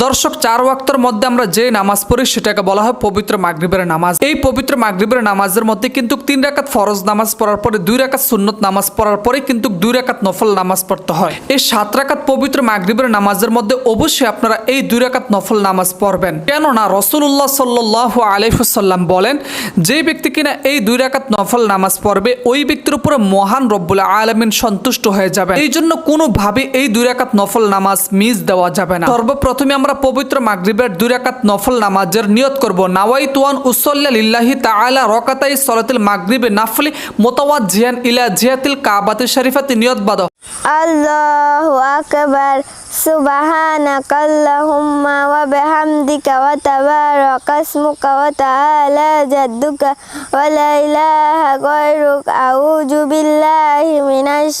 দর্শক, চার ওয়াক্তর মধ্যে আমরা যে নামাজ পড়ি, সেটাকে বলা হয় পবিত্র মাগরিবের নামাজ। এই পবিত্র মাগরিবের নামাজের মধ্যে কিন্তু তিন রাকাত ফরজ নামাজ পড়ার পরে, দুই রাকাত সুন্নত নামাজ পড়ার পরে কিন্তু দুই রাকাত নফল নামাজ পড়তে হয়। এই সাত রাকাত পবিত্র মাগরিবের নামাজের মধ্যে অবশ্যই আপনারা এই দুই রাকাত নফল নামাজ পড়বেন। কেননা রসুল্লাহ সাল্লাহ আলাইসাল্লাম বলেন, যে ব্যক্তি কিনা এই দুই রাকাত নফল নামাজ পড়বে, ওই ব্যক্তির উপরে মহান রব্বুল আলমিন সন্তুষ্ট হয়ে যাবে এই জন্য কোনোভাবে এই দুই রাকাত নফল নামাজ মিস দেওয়া যাবে না। সর্বপ্রথমে আমরা পবিত্র মাগরিবের দুই রাকাত নফল নামাজের নিয়ত করব। নাওয়াই তুয়ান উসল্লা লিল্লাহি তাআলা রকাতাই সলাতিল মাগরিবে নাফলি মোতাওয়াজ্জিহান ইলা জিহাতিল কাবাতিল শরীফাতি নিয়ত বাদ। আল্লাহু আকবার সুবহানাকা আল্লাহুম্মা ওয়া বিহামদিকা ওয়া তাআলা জাদ্দুকা ওয়া লা ইলাহা গায়রুক। আউযু বিল্লাহি মিনাশ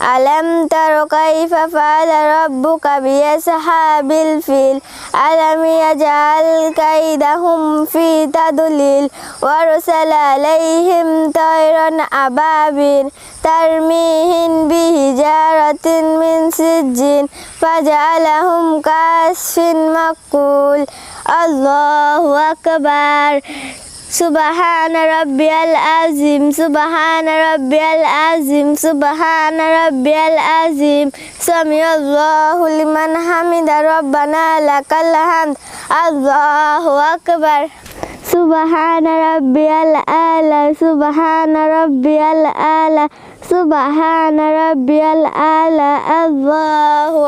রহমানির রহিম আলাম তার কাইফা ফাআলা রাব্বুকা বিআসহাবিল ফিল আলাম ইয়াজআল কাইদাহুম ফি তাদলিল ওয়ারসালা আলাইহিম তায়রান আবাবিল তারমিহিন বিহিজারাতিন মিন সিজ্জিন ফাজআলাহুম কাসফিন মাকুল। আল্লাহু আকবার সুবহান রাব্বিয়াল আযিম, সুবহান রাব্বিয়াল আযিম, সুবহান রাব্বিয়াল আযিম। সামিআল্লাহু লিমান হামিদা, রব্বানা লাকাল হামদ। আল্লাহু আকবার। সুবহান রাব্বিয়াল আলা, সুবহান রাব্বিয়াল আলা, সুবহান রাব্বিয়াল আলা। আল্লাহু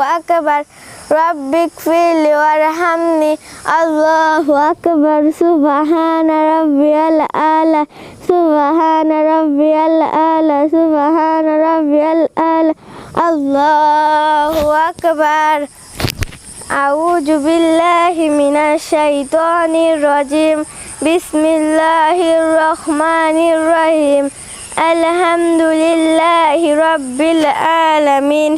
رب اغفر لي وارحمني. الله أكبر. سبحان ربي الأعلى. سبحان ربي الأعلى. سبحان ربي الأعلى. الله أكبر. أعوذ بالله من الشيطان الرجيم. بسم الله الرحمن الرحيم. الحمد لله رب العالمين.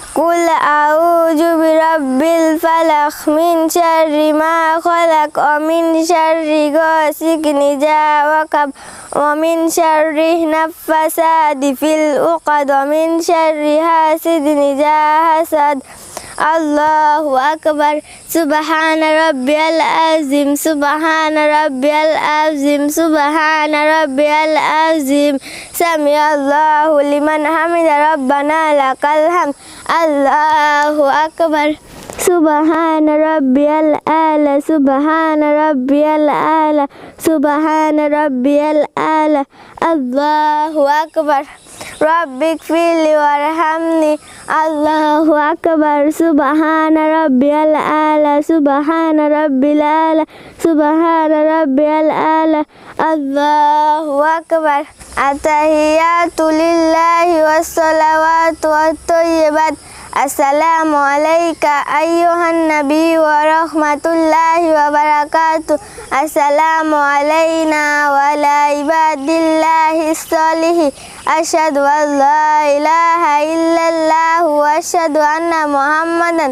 قل أعوذ برب الفلق من شر ما خلق ومن شر غاسق نجا وقب ومن شر نفساد في الأقد ومن شر حاسد نجا حسد আল্লাহু আকবার সুবহান রাব্বিয়াল আযিম সুবহান রাব্বিয়াল আযিম সুবহান রাব্বিয়াল আযিম সামি আল্লাহু লিমান হামিদা রব্বানা লাকাল হামদ আল্লাহু আকবার سبحان ربي الأعلى سبحان ربي الأعلى سبحان ربي الأعلى. الله أكبر. ربي اغفر لي وارحمني. الله أكبر. سبحان ربي الأعلى سبحان ربي الأعلى سبحان ربي الأعلى. الله أكبر. التحيات لله والصلوات والطيبات. আসসালামু আলাইকা আইয়ুহান নবী ওয়া রাহমাতুল্লাহি ওয়া বারাকাতু আসসালামু আলাইনা ওয়া আলা ইবাদিল্লাহিস সলিহিন আশহাদু আল্লা ইলাহা ইল্লাল্লাহ ওয়া আশহাদু আন্না মুহাম্মাদান